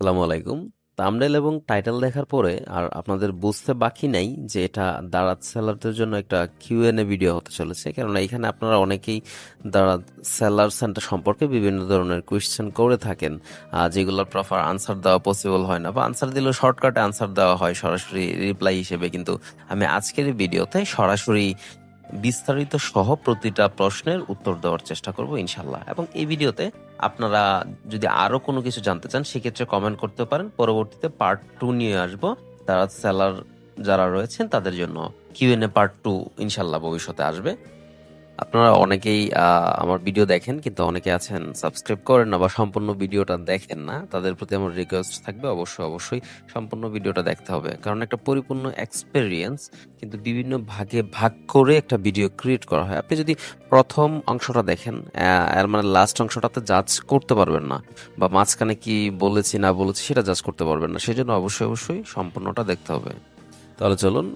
আসসালামু আলাইকুম। থাম্বনেল এবং টাইটেল দেখার পরে আর আপনাদের বুঝতে বাকি নাই যে এটা দারাজ সেলারদের জন্য একটা কিউএনএ ভিডিও হতে চলেছে, কেননা এখানে আপনারা অনেকেই দারাজ সেলার সেন্টার সম্পর্কে বিভিন্ন ধরনের কোয়েশ্চেন করে থাকেন যেগুলোর প্রপার আনসার দেওয়া পসিবল হয় না বা আনসার দিলেও শর্টকাটে আনসার দেওয়া হয় সরাসরি রিপ্লাই হিসেবে। কিন্তু আমি আজকের ভিডিওতে সরাসরি বিস্তারিত সহ প্রতিটা প্রশ্নের উত্তর দেওয়ার চেষ্টা করব ইনশাল্লাহ এবং এই ভিডিওতে আপনারা যদি আরও কোনো কিছু জানতে চান, সেক্ষেত্রে কমেন্ট করতে পারেন। পরবর্তীতে পার্ট টু নিয়ে আসব। তারা সেলার যারা রয়েছেন, তাদের জন্য কিউএনএ পার্ট টু ইনশাল্লাহ ভবিষ্যতে আসবে। আপনারা অনেকেই আমার ভিডিও দেখেন কিন্তু অনেকে আছেন সাবস্ক্রাইব করেন না বা সম্পূর্ণ ভিডিওটা দেখেন না। তাদের প্রতি আমার রিকোয়েস্ট থাকবে অবশ্যই অবশ্যই সম্পূর্ণ ভিডিওটা দেখতে হবে। কারণ একটা পরিপূর্ণ এক্সপেরিয়েন্স কিন্তু বিভিন্ন ভাগে ভাগ করে একটা ভিডিও ক্রিয়েট করা হয়। আপনি যদি প্রথম অংশটা দেখেন আহ, এর মানে লাস্ট অংশটাতে জাজ করতে পারবেন না বা মাঝখানে কি বলেছি না বলেছি সেটা জাজ করতে পারবেন না। সেই জন্য অবশ্যই অবশ্যই সম্পূর্ণটা দেখতে হবে। তাহলে চলুন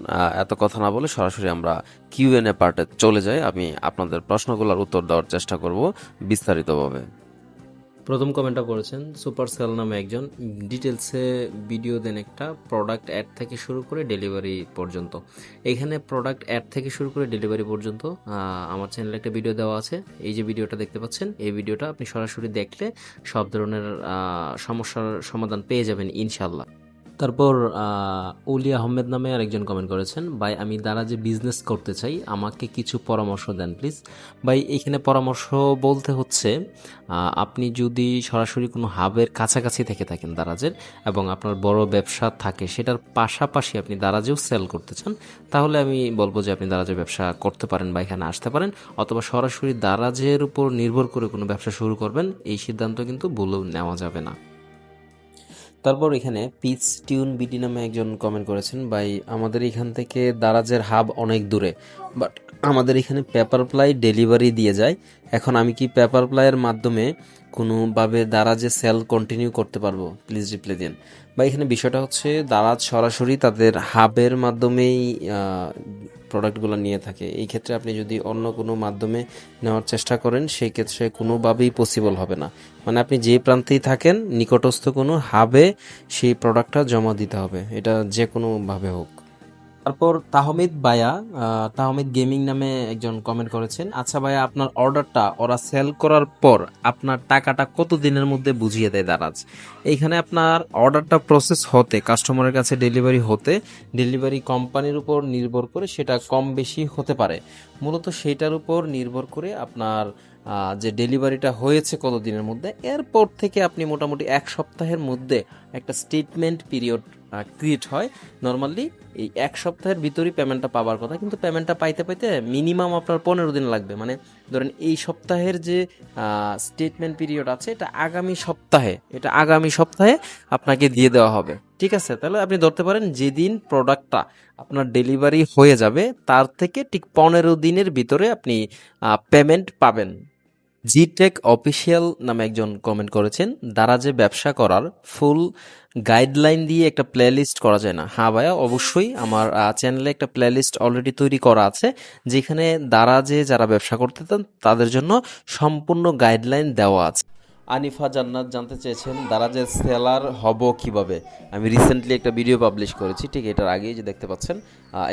এত কথা না বলে সরাসরি আমরা কিউএনএ পার্টে চলে যাই। আমি আপনাদের প্রশ্নগুলোর উত্তর দেওয়ার চেষ্টা করব বিস্তারিতভাবে। প্রথম কমেন্টটা করেছেন সুপার সেল নামে একজন। ডিটেলসে ভিডিও দেন একটা প্রোডাক্ট অ্যাড থেকে শুরু করে ডেলিভারি পর্যন্ত। এখানে প্রোডাক্ট অ্যাড থেকে শুরু করে ডেলিভারি পর্যন্ত আমার চ্যানেলে একটা ভিডিও দেওয়া আছে। এই যে ভিডিওটা দেখতে পাচ্ছেন, এই ভিডিওটা আপনি সরাসরি দেখলে সব ধরনের সমস্যার সমাধান পেয়ে যাবেন ইনশাল্লাহ তারপর উলি আহমেদ নামে আরেকজন কমেন্ট করেছেন, ভাই, আমি দ্বারা যে বিজনেস করতে চাই, আমাকে কিছু পরামর্শ দেন প্লিজ ভাই, এখানে পরামর্শ বলতে হচ্ছে আপনি যদি সরাসরি কোনো হাবের কাছাকাছি থেকে থাকেন দারাজের এবং আপনার বড় ব্যবসা থাকে, সেটার পাশাপাশি আপনি দারাজেও সেল করতে চান, তাহলে আমি বলব যে আপনি দারাজের ব্যবসা করতে পারেন বা এখানে আসতে পারেন, অথবা সরাসরি দারাজের উপর নির্ভর করে কোনো ব্যবসা শুরু করবেন, এই সিদ্ধান্ত কিন্তু ভুলেও নেওয়া যাবে না। তারপর এখানে পিচ টিউন বিডি নামে একজন কমেন্ট করেছেন, ভাই, আমাদের এখান থেকে দারাজের হাব অনেক দূরে বাট আমাদের এখানে পেপার প্লাই ডেলিভারি দিয়ে যায়। এখন আমি কি পেপার প্লাইয়ের মাধ্যমে কোনোভাবে দারাজে সেল কন্টিনিউ করতে পারব? প্লিজ রিপ্লাই দিন। বা এখানে বিষয়টা হচ্ছে দারাজ সরাসরি তাদের হাবের মাধ্যমেই প্রোডাক্টগুলো নিয়ে থাকে। এই ক্ষেত্রে আপনি যদি অন্য কোনো মাধ্যমে নেওয়ার চেষ্টা করেন, সেই ক্ষেত্রে কোনোভাবেই পসিবল হবে না। মানে আপনি যে প্রান্তেই থাকেন, নিকটস্থ কোনো হাবে সেই প্রোডাক্টটা জমা দিতে হবে। এটা যে কোনোভাবে হোক। তারপর তাহমিদ বায়া তাহমিদ গেমিং নামে একজন কমেন্ট করেছেন আচ্ছা ভাইয়া, আপনার অর্ডারটা ওরা সেল করার পর আপনার টাকাটা কত দিনের মধ্যে বুঝিয়ে দেয় দারাজ? এইখানে আপনার অর্ডারটা প্রসেস হতে কাস্টমারের কাছে ডেলিভারি হতে ডেলিভারি কোম্পানির উপর নির্ভর করে সেটা কম বেশি হতে পারে। মূলত সেইটার উপর নির্ভর করে আপনার যে ডেলিভারিটা হয়েছে কত দিনের মধ্যে, এরপর থেকে আপনি মোটামুটি এক সপ্তাহের মধ্যে একটা স্টেটমেন্ট পিরিয়ড ক্রিয়েট হয় নর্মালি এই এক সপ্তাহের ভিতরেই পেমেন্টটা পাওয়ার কথা। কিন্তু পেমেন্টটা পাইতে পাইতে মিনিমাম আপনার পনেরো দিন লাগবে। মানে ধরেন এই সপ্তাহের যে স্টেটমেন্ট পিরিয়ড আছে, এটা আগামী সপ্তাহে, এটা আগামী সপ্তাহে আপনাকে দিয়ে দেওয়া হবে। ঠিক আছে? তাহলে আপনি ধরতে পারেন যেদিন প্রোডাক্টটা আপনার ডেলিভারি হয়ে যাবে, তার থেকে ঠিক পনেরো দিনের ভিতরে আপনি পেমেন্ট পাবেন। জিটেক অফিসিয়াল নামে একজন কমেন্ট করেছেন দারাজে ব্যবসা করার ফুল গাইডলাইন দিয়ে একটা প্লেলিস্ট করা যায় না। হ্যাঁ ভাইয়া, অবশ্যই আমার চ্যানেলে একটা প্লে লিস্ট অলরেডি তৈরি করা আছে, যেখানে দারাজে যারা ব্যবসা করতে চান, তাদের জন্য সম্পূর্ণ গাইডলাইন দেওয়া আছে। আনিফা জান্নাত জানতে চেয়েছেন দারাজের সেলার হব কীভাবে? আমি রিসেন্টলি একটা ভিডিও পাবলিশ করেছি, ঠিক এটার আগেই যে দেখতে পাচ্ছেন।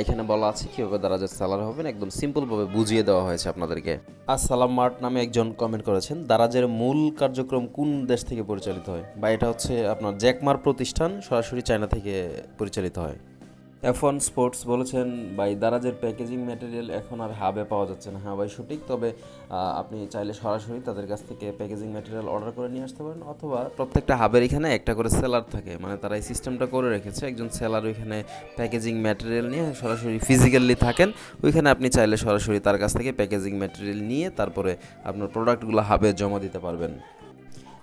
এখানে বলা আছে কীভাবে দারাজের সেলার হবেন, একদম সিম্পলভাবে বুঝিয়ে দেওয়া হয়েছে আপনাদেরকে। আসসালাম, মার্ট নামে একজন কমেন্ট করেছেন দারাজের মূল কার্যক্রম কোন দেশ থেকে পরিচালিত হয়? বা এটা হচ্ছে আপনার জ্যাকমার প্রতিষ্ঠান সরাসরি চায়না থেকে পরিচালিত হয়। এফ ওয়ান স্পোর্টস বলেছেন, ভাই, দারাজের প্যাকেজিং ম্যাটেরিয়াল এখন আর হাবে পাওয়া যাচ্ছে না। হ্যাঁ ভাই, সঠিক। তবে আপনি চাইলে সরাসরি তাদের কাছ থেকে প্যাকেজিং ম্যাটেরিয়াল অর্ডার করে নিয়ে আসতে পারেন অথবা প্রত্যেকটা হাবের এখানে একটা করে সেলার থাকে। মানে তারা এই সিস্টেমটা করে রেখেছে। একজন সেলার ওইখানে প্যাকেজিং ম্যাটেরিয়াল নিয়ে সরাসরি ফিজিক্যালি থাকেন। ওইখানে আপনি চাইলে সরাসরি তার কাছ থেকে প্যাকেজিং ম্যাটেরিয়াল নিয়ে তারপরে আপনার প্রোডাক্টগুলো হাবে জমা দিতে পারবেন।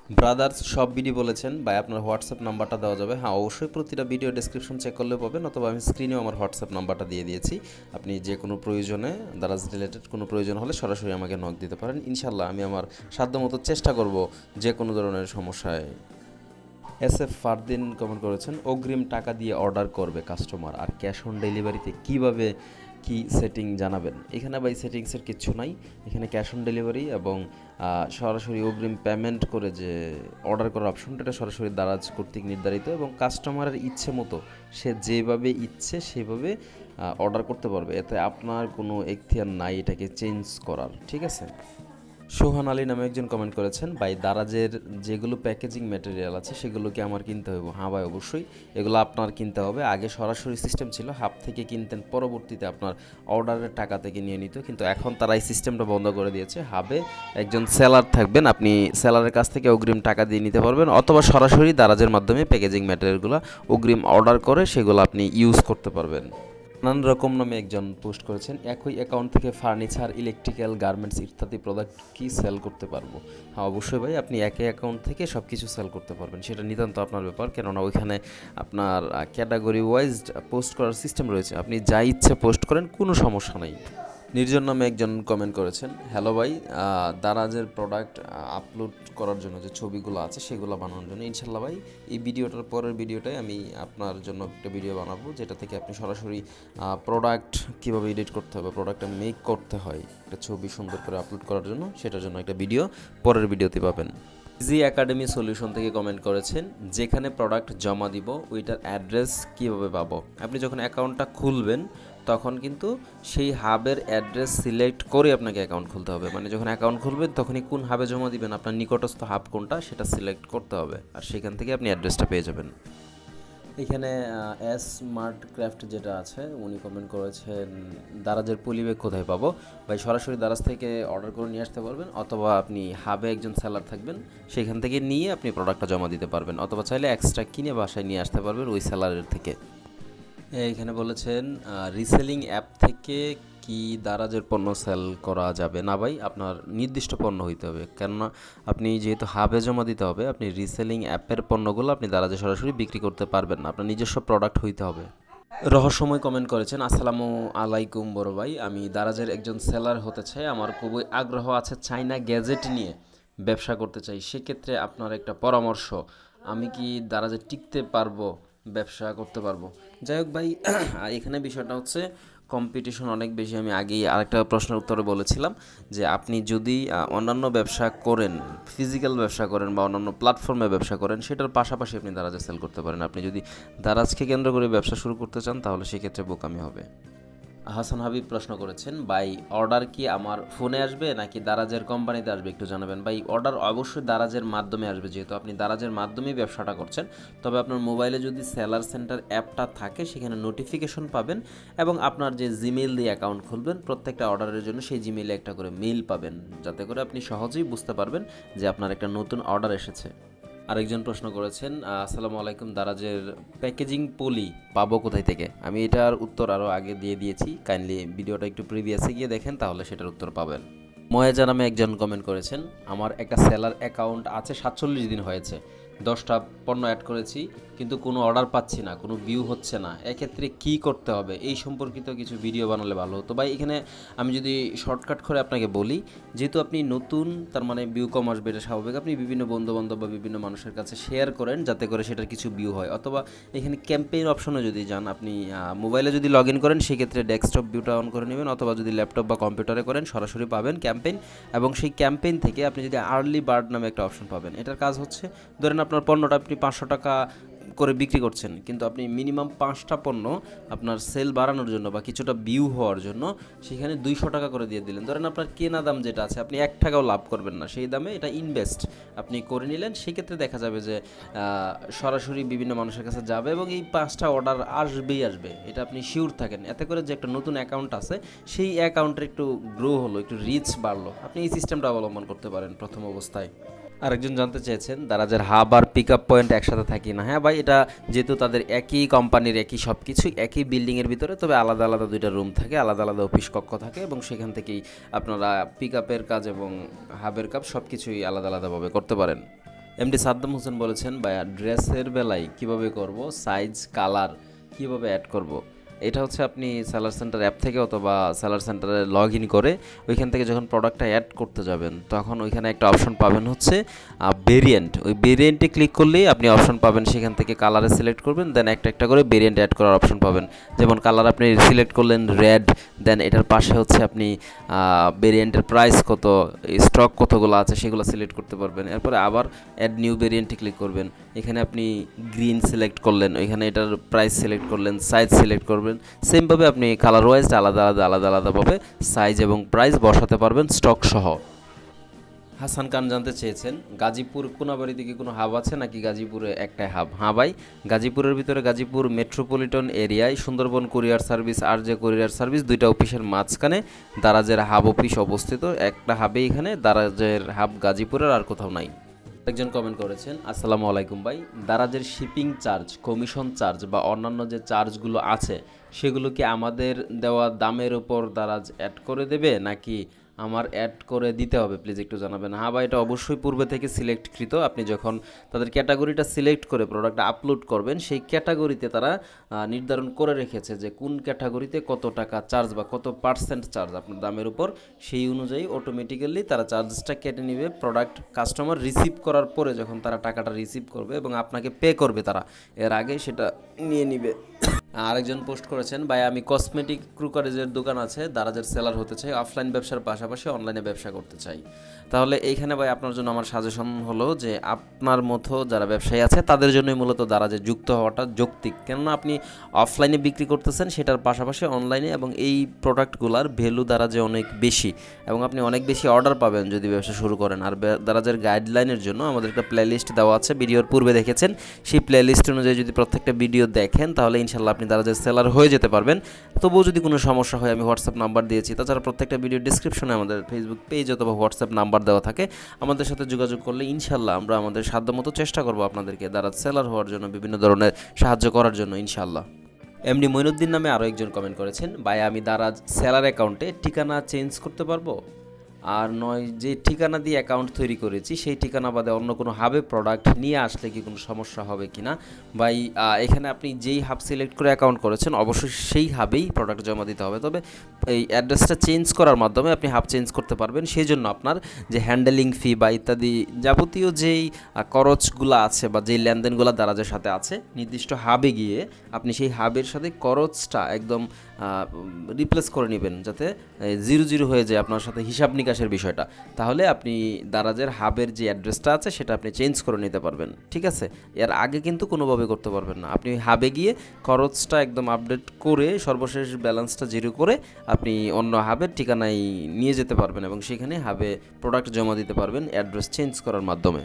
ব্রাদার্স সব ভিডিও বলেছেন বা আপনার হোয়াটসঅ্যাপ নাম্বারটা দেওয়া যাবে। হ্যাঁ অবশ্যই প্রতিটা ভিডিও ডেসক্রিপশন চেক করলে পাবেন, অথবা আমি স্ক্রিনেও আমার হোয়াটসঅ্যাপ নাম্বারটা দিয়ে দিয়েছি। আপনি যে কোনো প্রয়োজনে দারাজ রিলেটেড কোনো প্রয়োজন হলে সরাসরি আমাকে নক দিতে পারেন। ইনশাল্লাহ আমি আমার সাধ্যমতো চেষ্টা করব যে কোনো ধরনের সমস্যায়। এস এফ ফারদিন কমেন্ট করেছেন, অগ্রিম টাকা দিয়ে অর্ডার করবে কাস্টমার আর ক্যাশ অন ডেলিভারিতে কীভাবে কি সেটিং জানাবেন? এখানে বাই সেটিংসের কিছু নাই। এখানে ক্যাশ অন ডেলিভারি এবং সরাসরি অগ্রিম পেমেন্ট করে যে অর্ডার করার অপশনটা এটা সরাসরি দারাজ কর্তৃক নির্ধারিত এবং কাস্টমারের ইচ্ছে মতো সে যেভাবে ইচ্ছে সেভাবে অর্ডার করতে পারবে। এতে আপনার কোনো এখতিয়ার নাই এটাকে চেঞ্জ করার। ঠিক আছে? সোহান আলী নামে একজন কমেন্ট করেছেন, ভাই, দারাজের যেগুলো প্যাকেজিং ম্যাটেরিয়াল আছে, সেগুলোকে আমার কিনতে হবে হ্যাঁ ভাই, অবশ্যই। এগুলো আপনার কিনতে হবে। আগে সরাসরি সিস্টেম ছিল হাব থেকে কিনতেন, পরবর্তীতে আপনার অর্ডারের টাকা থেকে নিয়ে নিত। কিন্তু এখন তারা এই সিস্টেমটা বন্ধ করে দিয়েছে। হাবে একজন সেলার থাকবেন, আপনি সেলারের কাছ থেকে অগ্রিম টাকা দিয়ে নিতে পারবেন, অথবা সরাসরি দারাজের মাধ্যমে প্যাকেজিং ম্যাটেরিয়ালগুলো অগ্রিম অর্ডার করে, সেগুলো আপনি ইউজ করতে পারবেন। নানান রকম নামে একজন পোস্ট করেছেন, একই অ্যাকাউন্ট থেকে ফার্নিচার ইলেকট্রিক্যাল গার্মেন্টস ইত্যাদি প্রোডাক্ট কি সেল করতে পারব? হ্যাঁ অবশ্যই ভাই, আপনি একই অ্যাকাউন্ট থেকে সব কিছু সেল করতে পারবেন। সেটা নিতান্ত আপনার ব্যাপার, কেননা ওইখানে আপনার ক্যাটাগরি ওয়াইজ পোস্ট করার সিস্টেম রয়েছে। আপনি যা ইচ্ছে পোস্ট করেন, কোনো সমস্যা নেই। নির্জন নামে একজন কমেন্ট করেছেন হ্যালো ভাই দারাজের প্রোডাক্ট আপলোড করার জন্য যে ছবিগুলো আছে সেগুলো বানানোর জন্য, ইনশাল্লাহ ভাই, এই ভিডিওটার পরের ভিডিওটাই আমি আপনার জন্য একটা ভিডিও বানাবো, যেটা থেকে আপনি সরাসরি প্রোডাক্ট কীভাবে এডিট করতে হবে প্রোডাক্টটা মেক করতে হয়, একটা ছবি সুন্দর করে আপলোড করার জন্য, সেটার জন্য একটা ভিডিও পরের ভিডিওতে পাবেন। জি একাডেমি সলিউশন থেকে কমেন্ট করেছেন, যেখানে প্রোডাক্ট জমা দিব, ওইটার অ্যাড্রেস কীভাবে পাবো? আপনি যখন অ্যাকাউন্টটা খুলবেন তখন কিন্তু সেই হাবের অ্যাড্রেস সিলেক্ট করে আপনাকে অ্যাকাউন্ট খুলতে হবে। মানে যখন অ্যাকাউন্ট খুলবেন তখনই কোন হাবে জমা দিবেন, আপনার নিকটস্থ হাব কোনটা, সেটা সিলেক্ট করতে হবে। আর সেখান থেকে আপনি অ্যাড্রেসটা পেয়ে যাবেন। এখানে এস স্মার্ট ক্রাফট যেটা আছে, উনি কমেন্ট করেছেন, দারাজের পলিব্যাগ কোথায় পাবো? ভাই, সরাসরি দারাজ থেকে অর্ডার করে নিয়ে আসতে পারবেন, অথবা আপনি হাবে একজন সেলার থাকবেন, সেখান থেকে নিয়ে আপনি প্রোডাক্টটা জমা দিতে পারবেন, অথবা চাইলে এক্সট্রা কিনে বাসায় নিয়ে আসতে পারবেন ওই সেলারের থেকে। এইখানে বলেছেন রিসেলিং অ্যাপ থেকে কি দারাজের পণ্য সেল করা যাবে? না ভাই, আপনার নির্দিষ্ট পণ্য হইতে হবে। কেননা আপনি যেহেতু হাবে জমা দিতে হবে, আপনি রিসেলিং অ্যাপের পণ্যগুলো আপনি দারাজে সরাসরি বিক্রি করতে পারবেন না। আপনার নিজস্ব প্রোডাক্ট হইতে হবে। রহস্যময় কমেন্ট করেছেন, আসসালামু আলাইকুম বড় ভাই। আমি দারাজের একজন সেলার হতে চাই। আমার খুবই আগ্রহ আছে চাইনা গ্যাজেট নিয়ে ব্যবসা করতে চাই। সেক্ষেত্রে আপনার একটা পরামর্শ। আমি কি দারাজে টিকতে পারব? ব্যবসা করতে পারব। যাই হোক ভাই এখানে বিষয়টা হচ্ছে কম্পিটিশন অনেক বেশি। আমি আগেই আরেকটা প্রশ্নের উত্তরে বলেছিলাম যে, আপনি যদি অন্যান্য ব্যবসা করেন ফিজিক্যাল ব্যবসা করেন বা অন্যান্য প্ল্যাটফর্মে ব্যবসা করেন, সেটার পাশাপাশি আপনি দারাজে সেল করতে পারেন। আপনি যদি দারাজকে কেন্দ্র করে ব্যবসা শুরু করতে চান, তাহলে সেক্ষেত্রে বোকামি হবে। হাসান হাবিব প্রশ্ন করেছেন, ভাই, অর্ডার কি আমার ফোনে আসবে নাকি দারাজের কোম্পানিতে আসবে? একটু জানাবেন। ভাই, অর্ডার অবশ্যই দারাজের মাধ্যমে আসবে, যেহেতু আপনি দারাজের মাধ্যমেই ব্যবসাটা করছেন। তবে আপনার মোবাইলে যদি সেলার সেন্টার অ্যাপটা থাকে, সেখানে নোটিফিকেশন পাবেন এবং আপনার যে জিমেল দিয়ে অ্যাকাউন্ট খুলবেন, প্রত্যেকটা অর্ডারের জন্য সেই জিমেলে একটা করে মেইল পাবেন। যাতে করে আপনি সহজেই বুঝতে পারবেন যে আপনার একটা নতুন অর্ডার এসেছে। আরেকজন প্রশ্ন করেছেন আসসালামু আলাইকুম দারাজের প্যাকেজিং পলি পাবো কোথায় থেকে? আমি এটার উত্তর আরও আগে দিয়ে দিয়েছি, কাইন্ডলি ভিডিওটা একটু প্রিভিয়াসে গিয়ে দেখেন, তাহলে সেটার উত্তর পাবেন। ময়াজা নামে একজন কমেন্ট করেছেন, আমার একটা স্যালার অ্যাকাউন্ট আছে, সাতচল্লিশ দিন হয়েছে। দশটা পণ্য অ্যাড করেছি, কিন্তু কোনো অর্ডার পাচ্ছি না, কোনো ভিউ হচ্ছে না। এক্ষেত্রে কি করতে হবে? এই সম্পর্কিত কিছু ভিডিও বানালে ভালো হতো। ভাই, এখানে আমি যদি শর্টকাট করে আপনাকে বলি, যেহেতু আপনি নতুন, তার মানে ভিউ কম আসবে, এটা স্বাভাবিক। আপনি বিভিন্ন বন্ধুবান্ধব বা বিভিন্ন মানুষের কাছে শেয়ার করেন, যাতে করে সেটার কিছু ভিউ হয়। অথবা এখানে ক্যাম্পেইন অপশনে যদি যান, আপনি মোবাইলে যদি লগ ইন করেন, সেক্ষেত্রে ডেস্কটপ ভিউটা অন করে নেবেন, অথবা যদি ল্যাপটপ বা কম্পিউটারে করেন, সরাসরি পাবেন ক্যাম্পেইন এবং সেই ক্যাম্পেইন থেকে আপনি যদি আর্লি বার্ড নামে একটা অপশন পাবেন। এটার কাজ হচ্ছে, ধরেন আপনার পণ্যটা আপনি পাঁচশো টাকা করে বিক্রি করছেন, কিন্তু আপনি মিনিমাম পাঁচটা পণ্য আপনার সেল বাড়ানোর জন্য বা কিছুটা ভিউ হওয়ার জন্য সেখানে দুইশো টাকা করে দিয়ে দিলেন। ধরেন আপনার কেনা দাম যেটা আছে, আপনি এক টাকাও লাভ করবেন না, সেই দামে এটা ইনভেস্ট আপনি করে নিলেন। সেক্ষেত্রে দেখা যাবে যে সরাসরি বিভিন্ন মানুষের কাছে যাবে এবং এই পাঁচটা অর্ডার আসবেই আসবে, এটা আপনি শিওর থাকেন। এতে করে যে একটা নতুন অ্যাকাউন্ট আছে, সেই অ্যাকাউন্টের একটু গ্রো হলো, একটু রিচ বাড়লো। আপনি এই সিস্টেমটা অবলম্বন করতে পারেন প্রথম অবস্থায়। আরেকজন জানতে চেয়েছেন দারাজের হাব আর পিক আপ পয়েন্ট একসাথে থাকি না। হ্যাঁ ভাই, এটা যেহেতু তাদের একই কোম্পানির একই সব কিছু একই বিল্ডিংয়ের ভিতরে, তবে আলাদা আলাদা দুইটা রুম থাকে, আলাদা আলাদা অফিস কক্ষ থাকে এবং সেখান থেকেই আপনারা পিক আপের কাজ এবং হাবের কাজ সব কিছুই আলাদা আলাদাভাবে করতে পারেন। এমডি সাদ্দাম হোসেন বলেছেন ভাইয়া ড্রেসের বেলায় কীভাবে করব? সাইজ কালার কীভাবে অ্যাড করব? এটা হচ্ছে আপনি সেলার সেন্টার অ্যাপ থেকে অথবা সেলার সেন্টারে লগ ইন করে ওইখান থেকে যখন প্রোডাক্টটা অ্যাড করতে যাবেন, তখন ওইখানে একটা অপশন পাবেন হচ্ছে ভেরিয়েন্ট ওই ভেরিয়েন্টে ক্লিক করলেই আপনি অপশন পাবেন, সেখান থেকে কালারে সিলেক্ট করবেন দেন একটা একটা করে ভেরিয়েন্ট অ্যাড করার অপশন পাবেন। যেমন কালার আপনি সিলেক্ট করলেন রেড দেন এটার পাশে হচ্ছে আপনি ভেরিয়েন্টের প্রাইস কত স্টক কতগুলো আছে সেগুলো সিলেক্ট করতে পারবেন। এরপরে আবার অ্যাড নিউ ভেরিয়েন্টে ক্লিক করবেন। এখানে আপনি গ্রিন সিলেক্ট করলেন, ওইখানে এটার প্রাইস সিলেক্ট করলেন সাইজ সিলেক্ট করবেন। সেমভাবে আপনি কালার ওয়াইজ আলাদা আলাদা আলাদা আলাদাভাবে সাইজ এবং প্রাইস বসাতে পারবেন স্টক সহ। হাসান খান জানতে চেয়েছেন, গাজীপুর কোনাবাড়ি দিকে কোনো হাব আছে নাকি গাজীপুরে একটাই হাব হ্যাঁ ভাই, গাজীপুরের ভিতরে গাজীপুর মেট্রোপলিটন এরিয়ায় সুন্দরবন কুরিয়ার সার্ভিস আর যে কুরিয়ার সার্ভিস দুইটা অফিসের মাঝখানে দারাজের হাব অফিস অবস্থিত। একটা হাবে এখানে, দারাজের হাব গাজীপুরের আর কোথাও নাই। একজন কমেন্ট করেছেন, আসসালামু আলাইকুম ভাই। দারাজের শিপিং চার্জ কমিশন চার্জ বা অন্যান্য যে চার্জগুলো আছে, সেগুলো কি আমাদের দেওয়া দামের উপর দারাজ অ্যাড করে দেবে? নাকি আমার অ্যাড করে দিতে হবে প্লিজ একটু জানাবেন। হ্যাঁ বা এটা অবশ্যই পূর্বে থেকে সিলেক্টকৃত আপনি যখন তাদের ক্যাটাগরিটা সিলেক্ট করে প্রোডাক্টটা আপলোড করবেন, সেই ক্যাটাগরিতে তারা নির্ধারণ করে রেখেছে যে কোন ক্যাটাগরিতে কত টাকা চার্জ বা কত পার্সেন্ট চার্জ আপনার দামের উপর, সেই অনুযায়ী অটোমেটিক্যালি তারা চার্জটা কেটে নেবে। প্রোডাক্ট কাস্টমার রিসিভ করার পরে যখন তারা টাকাটা রিসিভ করবে এবং আপনাকে পে করবে তারা, এর আগে সেটা নিয়ে নিবে। আরেকজন পোস্ট করেছেন, ভাই, আমি কসমেটিক ক্রুকারেজের দোকান আছে, দারাজের সেলার হতে চাই, অফলাইন ব্যবসার পাশাপাশি অনলাইনে ব্যবসা করতে চাই। তাহলে এইখানে, ভাই, আপনার জন্য আমার সাজেশন হলো যে, আপনার মতো যারা ব্যবসায়ী আছে, তাদের জন্যই মূলত দারাজে যুক্ত হওয়াটা যৌক্তিক। কেননা আপনি অফলাইনে বিক্রি করতেছেন, সেটার পাশাপাশি অনলাইনে এবং এই প্রোডাক্টগুলোর ভ্যালু দারাজে অনেক বেশি এবং আপনি অনেক বেশি অর্ডার পাবেন যদি ব্যবসা শুরু করেন। আর দারাজের গাইডলাইনের জন্য আমাদের একটা প্লেলিস্ট দেওয়া আছে, ভিডিওর পূর্বে দেখেছেন। সেই প্লেলিস্ট অনুযায়ী যদি প্রত্যেকটা ভিডিও দেখেন, তাহলে ইনশাল্লাহ আপনি দারাজের সেলার হয়ে যেতে পারবেন। তবুও যদি কোনো সমস্যা হয়, আমি হোয়াটসঅ্যাপ নাম্বার দিয়েছি। তাছাড়া প্রত্যেকটা ভিডিও ডিসক্রিপশনে আমাদের ফেসবুক পেজ অথবা হোয়াটসঅ্যাপ নাম্বার দেওয়া থাকে। আমাদের সাথে যোগাযোগ করলে ইনশাল্লাহ আমরা আমাদের সাধ্যমতো চেষ্টা করব আপনাদেরকে দারাজ সেলার হওয়ার জন্য, বিভিন্ন ধরনের সাহায্য করার জন্য ইনশাল্লাহ এমনি মইনুদ্দিন নামে আরও একজন কমেন্ট করেছেন, ভাই, আমি দারাজ সেলার অ্যাকাউন্টে ঠিকানা চেঞ্জ করতে পারব? আর নয় যে ঠিকানা দিয়ে অ্যাকাউন্ট তৈরি করেছি সেই ঠিকানা বাদে অন্য কোনো হাবে প্রোডাক্ট নিয়ে আসলে কি কোনো সমস্যা হবে কি না? আহ, এখানে আপনি যেই হাব সিলেক্ট করে অ্যাকাউন্ট করেছেন অবশ্যই সেই হাবেই প্রোডাক্ট জমা দিতে হবে। তবে এই অ্যাড্রেসটা চেঞ্জ করার মাধ্যমে আপনি হাব চেঞ্জ করতে পারবেন। সেই জন্য আপনার যে হ্যান্ডেলিং ফি বা ইত্যাদি যাবতীয় যেই খরচগুলো আছে বা যেই লেনদেনগুলো দারাজের সাথে আছে নির্দিষ্ট হাবে গিয়ে আপনি সেই হাবের সাথে খরচটা একদম রিপ্লেস করে নেবেন যাতে জিরো জিরো হয়ে যায় আপনার সাথে হিসাব নিকাশের বিষয়টা। তাহলে আপনি দারাজের হাবের যে অ্যাড্রেসটা আছে, সেটা আপনি চেঞ্জ করে নিতে পারবেন, ঠিক আছে? এর আগে কিন্তু কোনোভাবে করতে পারবেন না। আপনি হাবে গিয়ে খরচটা একদম আপডেট করে, সর্বশেষ ব্যালেন্সটা জিরো করে আপনি অন্য হাবের ঠিকানায় নিয়ে যেতে পারবেন এবং সেখানে হাবে প্রোডাক্ট জমা দিতে পারবেন অ্যাড্রেস চেঞ্জ করার মাধ্যমে।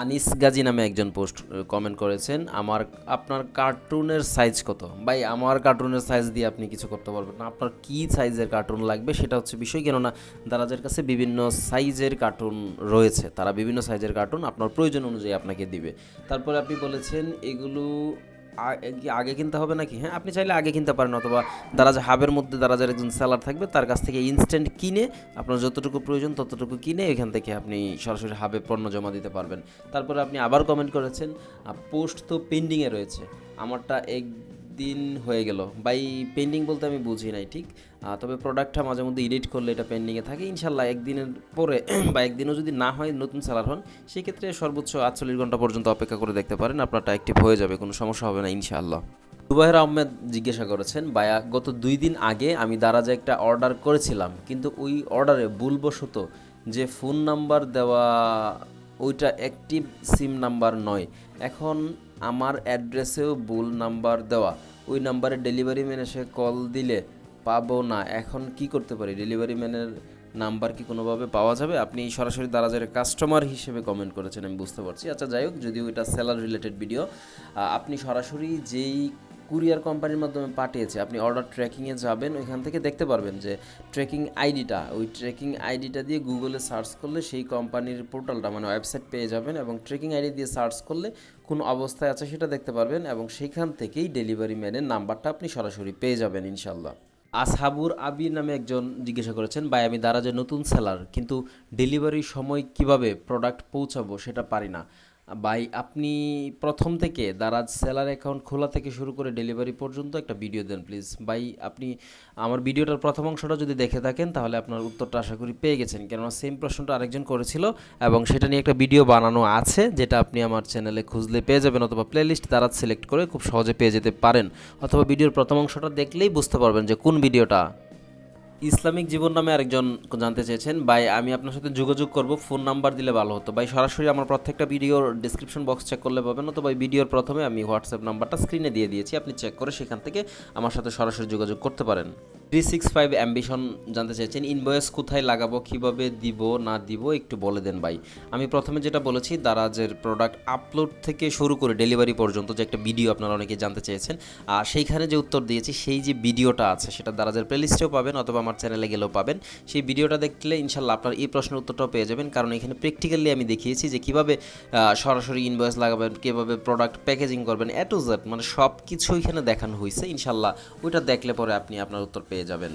আনিস গাজী নামে একজন পোস্ট কমেন্ট করেছেন, আমার, আপনার কার্টুনের সাইজ কত? ভাই, আমার কার্টুনের সাইজ দিয়ে আপনি কিছু করতে পারবেন না। আপনার কী সাইজের কার্টুন লাগবে সেটা হচ্ছে বিষয়, কেননা দারাজের কাছে বিভিন্ন সাইজের কার্টুন রয়েছে। তারা বিভিন্ন সাইজের কার্টুন আপনার প্রয়োজন অনুযায়ী আপনাকে দিবে। তারপরে আপনি বলেছেন, এগুলো আগে কিনতে হবে নাকি? হ্যাঁ আপনি চাইলে আগে কিনতে পারেন অথবা দারাজ হাবের মধ্যে দারাজের একজন সেলার থাকবে, তার কাছ থেকে ইনস্ট্যান্ট কিনে আপনার যতটুকু প্রয়োজন ততটুকু কিনে এখান থেকে আপনি সরাসরি হাবে পণ্য জমা দিতে পারবেন। তারপরে আপনি আবার কমেন্ট করেছেন পোস্ট তো পেন্ডিংয়ে রয়েছে। আমারটা একদিন হয়ে গেল। বাই পেন্ডিং বলতে আমি বুঝি নাই, ঠিক? তবে প্রোডাক্টটা মাঝে মধ্যে এডিট করলে এটা পেন্ডিংয়ে থাকে। ইনশাল্লাহ একদিনের পরে বা একদিনও যদি না হয় নতুন সেলার হন, সেক্ষেত্রে সর্বোচ্চ আটচল্লিশ ঘণ্টা পর্যন্ত অপেক্ষা করে দেখতে পারেন, আপনারটা অ্যাক্টিভ হয়ে যাবে, কোনো সমস্যা হবে না, ইনশাআল্লাহ। জুবাহের আহমেদ জিজ্ঞাসা করেছেন বায়া গত দুই দিন আগে আমি দারাজে একটা অর্ডার করেছিলাম, কিন্তু ওই অর্ডারে ভুলবশত যে ফোন নাম্বার দেওয়া, ওইটা অ্যাক্টিভ সিম নাম্বার নয়। এখন আমার অ্যাড্রেসেও ভুল নাম্বার দেওয়া। ওই নাম্বারে ডেলিভারি ম্যান এসে কল দিলে পাবো না। এখন কি করতে পারি? ডেলিভারি ম্যানের নাম্বার কি কোনোভাবে পাওয়া যাবে? আপনি সরাসরি দারাজের কাস্টমার হিসেবে কমেন্ট করেছেন, আমি বুঝতে পারছি। আচ্ছা যাই হোক, যদিও এটা সেলার রিলেটেড ভিডিও আপনি সরাসরি যেই কুরিয়ার কোম্পানির মাধ্যমে পাঠিয়েছে। আপনি অর্ডার ট্র্যাকিংয়ে যাবেন, ওইখান থেকে দেখতে পারবেন যে ট্র্যাকিং আইডিটা ওই ট্র্যাকিং আইডিটা দিয়ে গুগলে সার্চ করলে সেই কোম্পানির পোর্টালটা মানে ওয়েবসাইট পেয়ে যাবেন এবং ট্র্যাকিং আইডি দিয়ে সার্চ করলে কোন অবস্থায় আছে সেটা দেখতে পারবেন এবং সেইখান থেকেই ডেলিভারি ম্যানের নাম্বারটা আপনি সরাসরি পেয়ে যাবেন ইনশাল্লাহ আসহাবুর আবির নামে একজন জিজ্ঞাসা করেছেন, ভাই, আমি দারাজের নতুন সেলার কিন্তু ডেলিভারির সময় কীভাবে প্রোডাক্ট পৌঁছাবো সেটা পারি না। ভাই, আপনি প্রথম থেকে দারাজ সেলার অ্যাকাউন্ট খোলা থেকে শুরু করে ডেলিভারি পর্যন্ত একটা ভিডিও দেন, প্লিজ। ভাই, আপনি আমার ভিডিওটার প্রথম অংশটা যদি দেখে থাকেন, তাহলে আপনার উত্তরটা আশা করি পেয়ে গেছেন। কেননা সেম প্রশ্নটা আরেকজন করেছিল এবং সেটা নিয়ে একটা ভিডিও বানানো আছে, যেটা আপনি আমার চ্যানেলে খুঁজলে পেয়ে যাবেন অথবা প্লেলিস্ট দারাজ সিলেক্ট করে খুব সহজে পেয়ে যেতে পারেন। অথবা ভিডিওর প্রথম অংশটা দেখলেই বুঝতে পারবেন যে কোন ভিডিওটা ইসলামিক জীবন নামে আরেকজন জানতে চেয়েছেন, ভাই, আমি আপনার সাথে যোগাযোগ করব, ফোন নাম্বার দিলে ভালো হতো। ভাই, সরাসরি আমার প্রত্যেকটা ভিডিওর ডিসক্রিপশন বক্স চেক করলে পাবেন, অথবা ভাই ভিডিওর প্রথমে আমি হোয়াটসঅ্যাপ নাম্বারটা স্ক্রিনে দিয়ে দিয়েছি, আপনি চেক করে সেখান থেকে আমার সাথে সরাসরি যোগাযোগ করতে পারেন। থ্রি সিক্স ফাইভ অ্যাম্বিশন জানতে চাইছেন ইনভয়েস কোথায় লাগাবো, কীভাবে দিব, না দিব, একটু বলে দেন ভাই। আমি প্রথমে যেটা বলেছি, দারাজের প্রোডাক্ট আপলোড থেকে শুরু করে ডেলিভারি পর্যন্ত যে একটা ভিডিও আপনারা অনেকে জানতে চেয়েছেন আর সেইখানে যে উত্তর দিয়েছি, সেই যে ভিডিওটা আছে, সেটা দারাজের প্লেলিস্টেও পাবেন অথবা আমার চ্যানেলে গেলেও পাবেন। সেই ভিডিওটা দেখলে ইনশাল্লাহ আপনার এই প্রশ্নের উত্তরটাও পেয়ে যাবেন, কারণ এখানে প্র্যাকটিক্যালি আমি দেখিয়েছি যে কীভাবে সরাসরি ইনভয়েস লাগাবেন, কীভাবে প্রোডাক্ট প্যাকেজিং করবেন, এ টু জেড মানে সব কিছু এখানে দেখানো হয়েছে ইনশাল্লাহ। ওইটা দেখলে পরে আপনি আপনার উত্তর পেয়ে যাবেন।